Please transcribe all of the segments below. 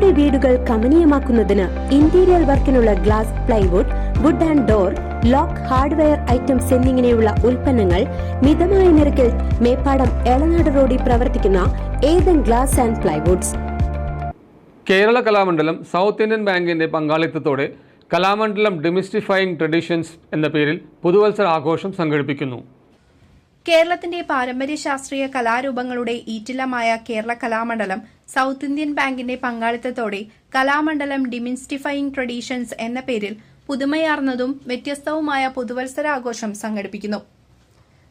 നിങ്ങളുടെ വീടുകൾ കമനീയമാക്കുന്നതിന് interior വർക്കിനുള്ള glass plywood wood and door lock hardware items എന്നിങ്ങനെയുള്ള ഉൽപ്പന്നങ്ങൾ മിതമായ നിരക്കിൽ മേപ്പാടം എളനാട് റോഡിൽ പ്രവർത്തിക്കുന്ന Ethan glass and plywoods. Kerala Kalamandalam south Indian ബാങ്കിന്റെ പങ്കാളിത്തത്തോടെ കലാമണ്ഡലം ഡിമിസ്റ്റിഫൈയിങ് ട്രഡീഷൻസ് എന്ന പേരിൽ പുതുവത്സര ആഘോഷം സംഘടിപ്പിക്കുന്നു. കേരളത്തിന്റെ പാരമ്പര്യ ശാസ്ത്രീയ കലാരൂപങ്ങളുടെ ഈറ്റില്ലമായ കേരള കലാമണ്ഡലം സൗത്ത് ഇന്ത്യൻ ബാങ്കിന്റെ പങ്കാളിത്തത്തോടെ കലാമണ്ഡലം ഡിമിൻസ്റ്റിഫയിങ് ട്രഡീഷൻസ് എന്ന പേരിൽ പുതുമയാർന്നതും വ്യത്യസ്തവുമായ പുതുവത്സരാഘോഷം സംഘടിപ്പിക്കുന്നു.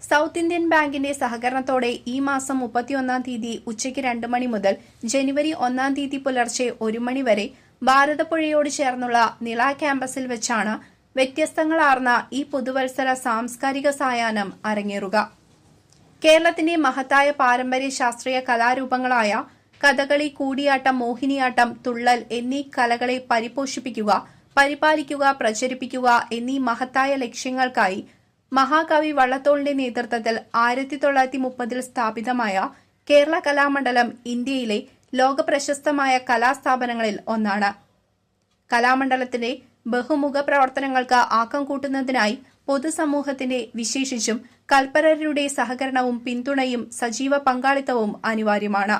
സൗത്ത് ഇന്ത്യൻ ബാങ്കിന്റെ സഹകരണത്തോടെ ഈ മാസം മുപ്പത്തിയൊന്നാം തീയതി ഉച്ചയ്ക്ക് രണ്ട് മണി മുതൽ ജനുവരി ഒന്നാം തീയതി പുലർച്ചെ ഒരു മണി വരെ ഭാരതപ്പുഴയോട് ചേർന്നുള്ള നിള ക്യാമ്പസിൽ വെച്ചാണ് വ്യത്യസ്തങ്ങളാർന്ന ഈ പുതുവത്സര സാംസ്കാരിക സായാഹ്നം അരങ്ങേറുക. കേരളത്തിന്റെ മഹത്തായ പാരമ്പര്യ ശാസ്ത്രീയ കലാരൂപങ്ങളായ കഥകളി കൂടിയാട്ടം മോഹിനിയാട്ടം തുള്ളൽ എന്നീ കലകളെ പരിപോഷിപ്പിക്കുക പരിപാലിക്കുക പ്രചരിപ്പിക്കുക എന്നീ മഹത്തായ ലക്ഷ്യങ്ങൾക്കായി മഹാകവി വള്ളത്തോളിന്റെ നേതൃത്വത്തിൽ ആയിരത്തി തൊള്ളായിരത്തി മുപ്പതിൽ സ്ഥാപിതമായ കേരള കലാമണ്ഡലം ഇന്ത്യയിലെ ലോകപ്രശസ്തമായ കലാസ്ഥാപനങ്ങളിൽ ഒന്നാണ്. കലാമണ്ഡലത്തിന്റെ ബഹുമുഖ പ്രവർത്തനങ്ങൾക്ക് ആക്കം കൂട്ടുന്നതിനായി പൊതുസമൂഹത്തിന്റെ വിശേഷിച്ചും കൽപ്പരരുടെ സഹകരണവും പിന്തുണയും സജീവ പങ്കാളിത്തവും അനിവാര്യമാണ്.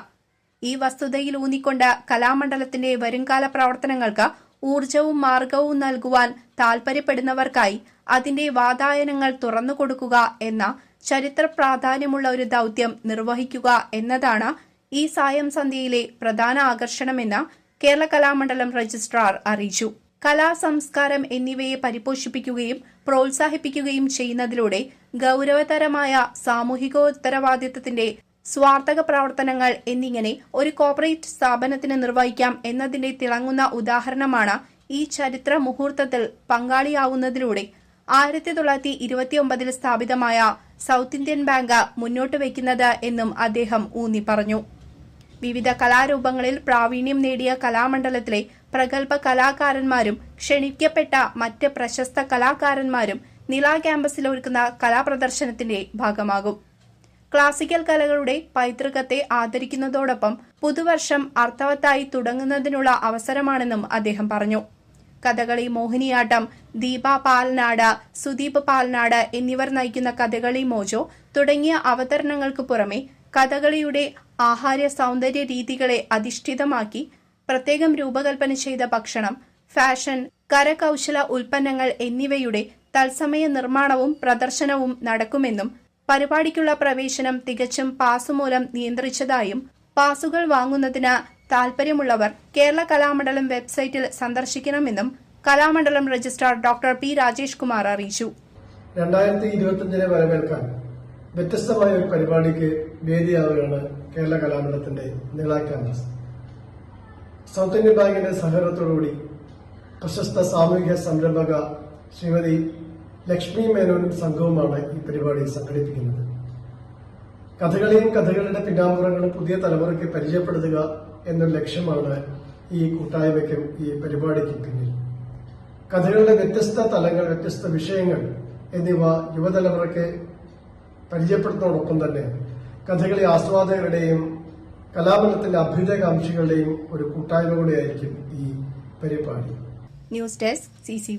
ഈ വസ്തുതയിൽ ഊന്നിക്കൊണ്ട് കലാമണ്ഡലത്തിന്റെ വരുംകാല പ്രവർത്തനങ്ങൾക്ക് ഊർജവും മാർഗവും നൽകുവാൻ താൽപര്യപ്പെടുന്നവർക്കായി അതിന്റെ വാതായനങ്ങൾ തുറന്നുകൊടുക്കുക എന്ന ചരിത്ര പ്രാധാന്യമുള്ള ഒരു ദൗത്യം നിർവഹിക്കുക എന്നതാണ് ഈ സായം സന്ധ്യയിലെ പ്രധാന ആകർഷണമെന്ന് കേരള കലാമണ്ഡലം രജിസ്ട്രാർ അറിയിച്ചു. കലാ സംസ്കാരം എന്നിവയെ പരിപോഷിപ്പിക്കുകയും പ്രോത്സാഹിപ്പിക്കുകയും ചെയ്യുന്നതിലൂടെ ഗൗരവതരമായ സാമൂഹികോത്തരവാദിത്തത്തിന്റെ സ്വാർത്ഥക പ്രവർത്തനങ്ങൾ എന്നിങ്ങനെ ഒരു കോർപ്പറേറ്റ് സ്ഥാപനത്തിന് നിർവഹിക്കാം എന്നതിന്റെ തിളങ്ങുന്ന ഉദാഹരണമാണ് ഈ ചരിത്ര മുഹൂർത്തത്തിൽ പങ്കാളിയാവുന്നതിലൂടെ ആയിരത്തി തൊള്ളായിരത്തി ഇരുപത്തിയൊമ്പതിൽ സ്ഥാപിതമായ സൗത്ത് ഇന്ത്യൻ ബാങ്ക് മുന്നോട്ട് വയ്ക്കുന്നത് എന്നും അദ്ദേഹം ഊന്നി പറഞ്ഞു വിവിധ കലാരൂപങ്ങളിൽ പ്രാവീണ്യം നേടിയ കലാമണ്ഡലത്തിലെ പ്രഗത്ഭ കലാകാരന്മാരും ക്ഷണിക്കപ്പെട്ട മറ്റ് പ്രശസ്ത കലാകാരന്മാരും നില ക്യാമ്പസിൽ ഒരുക്കുന്ന കലാപ്രദർശനത്തിന്റെ ഭാഗമാകും. ക്ലാസിക്കൽ കലകളുടെ പൈതൃകത്തെ ആദരിക്കുന്നതോടൊപ്പം പുതുവർഷം അർത്ഥവത്തായി തുടങ്ങുന്നതിനുള്ള അവസരമാണെന്നും അദ്ദേഹം പറഞ്ഞു. കഥകളി മോഹിനിയാട്ടം ദീപ പാൽനാട് സുദീപ് പാൽനാട് എന്നിവർ നയിക്കുന്ന കഥകളി മോജോ തുടങ്ങിയ അവതരണങ്ങൾക്ക് പുറമെ കഥകളിയുടെ ആഹാര സൗന്ദര്യ രീതികളെ അധിഷ്ഠിതമാക്കി പ്രത്യേകം രൂപകൽപ്പന ചെയ്ത ഭക്ഷണം ഫാഷൻ കരകൗശല ഉൽപ്പന്നങ്ങൾ എന്നിവയുടെ തത്സമയ നിർമ്മാണവും പ്രദർശനവും നടക്കുമെന്നും പരിപാടിക്കുള്ള പ്രവേശനം തികച്ചും പാസ് മൂലം നിയന്ത്രിച്ചതായും പാസുകൾ വാങ്ങുന്നതിന് താൽപര്യമുള്ളവർ കേരള കലാമണ്ഡലം വെബ്സൈറ്റിൽ സന്ദർശിക്കണമെന്നും Kalamandalam registrar doctor P Rajesh Kumar അറിയിച്ചു. രണ്ടായിരത്തി ഇരുപത്തിയഞ്ചിനെ വരവേൽക്കാൻ വ്യത്യസ്തമായ ഒരു പരിപാടിക്ക് വേദിയാവുകയാണ് കേരള കലാമണ്ഡലത്തിന്റെ നീള ക്യാമ്പസ്. സൗത്ത് ഇന്ത്യൻ ബാങ്കിന്റെ സഹകരണത്തോടുകൂടി പ്രശസ്ത സാമൂഹിക സംരംഭക ശ്രീമതി ലക്ഷ്മി മേനോനും സംഘവുമാണ് ഈ പരിപാടി സംഘടിപ്പിക്കുന്നത്. കഥകളിയും കഥകളുടെ പിന്നാമ്പുറങ്ങളും പുതിയ തലമുറയ്ക്ക് പരിചയപ്പെടുത്തുക എന്നൊരു ലക്ഷ്യമാണ് ഈ കൂട്ടായ്മയ്ക്കും ഈ പരിപാടിക്കും പിന്നിൽ. കഥകളുടെ വ്യത്യസ്ത തലങ്ങൾ വ്യത്യസ്ത വിഷയങ്ങൾ എന്നിവ യുവതലമുറയ്ക്ക് പരിചയപ്പെടുത്തുന്നതോടൊപ്പം തന്നെ കഥകളി ആസ്വാദകരുടെയും കലാമണ്ഡലത്തിന്റെ അഭ്യുദയകാംക്ഷികളുടെയും ഒരു കൂട്ടായ്മ കൂടെയായിരിക്കും ഈ പരിപാടി. News desk C